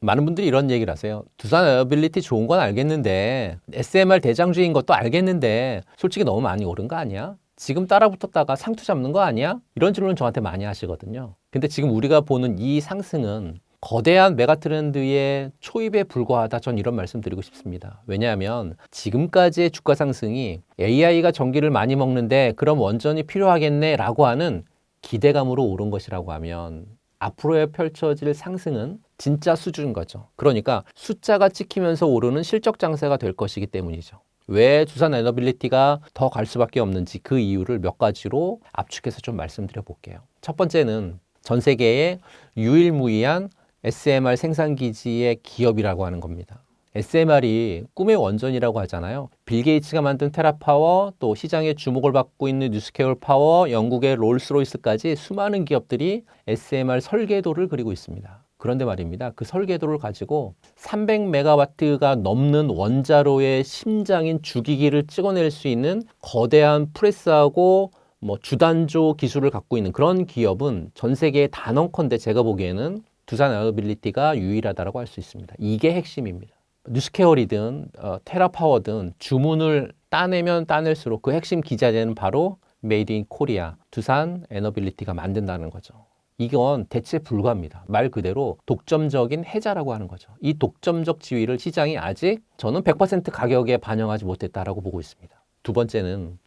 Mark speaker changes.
Speaker 1: 많은 분들이 이런 얘기를 하세요. 두산 에어빌리티 좋은 건 알겠는데 SMR 대장주인 것도 알겠는데 솔직히 너무 많이 오른 거 아니야? 지금 따라붙었다가 상투 잡는 거 아니야? 이런 질문 저한테 많이 하시거든요. 근데 지금 우리가 보는 이 상승은 거대한 메가 트렌드의 초입에 불과하다. 전 이런 말씀 드리고 싶습니다. 왜냐하면 지금까지의 주가 상승이 AI가 전기를 많이 먹는데 그럼 원전이 필요하겠네 라고 하는 기대감으로 오른 것이라고 하면 앞으로의 펼쳐질 상승은 진짜 수준인 거죠. 그러니까 숫자가 찍히면서 오르는 실적 장세가 될 것이기 때문이죠. 왜 두산 에너빌리티가 더 갈 수밖에 없는지 그 이유를 몇 가지로 압축해서 좀 말씀드려 볼게요. 첫 번째는 전 세계의 유일무이한 SMR 생산 기지의 기업이라고 하는 겁니다. SMR이 꿈의 원전이라고 하잖아요. 빌 게이츠가 만든 테라파워, 또 시장에 주목을 받고 있는 뉴스케어 파워, 영국의 롤스로이스까지 수많은 기업들이 SMR 설계도를 그리고 있습니다. 그런데 말입니다. 그 설계도를 가지고 300메가와트가 넘는 원자로의 심장인 주기기를 찍어낼 수 있는 거대한 프레스하고 뭐 주단조 기술을 갖고 있는 그런 기업은 전 세계에 단언컨대 제가 보기에는 두산 에어빌리티가 유일하다라고 할 수 있습니다. 이게 핵심입니다. 뉴스케어리든 어, 테라파워든 주문을 따내면 따낼수록 그 핵심 기자재는 바로 메이드 인 코리아 두산 에너빌리티가 만든다는 거죠. 이건 대체 불가합니다. 말 그대로 독점적인 해자라고 하는 거죠. 이 독점적 지위를 시장이 아직 저는 100% 가격에 반영하지 못했다라고 보고 있습니다. 두 번째는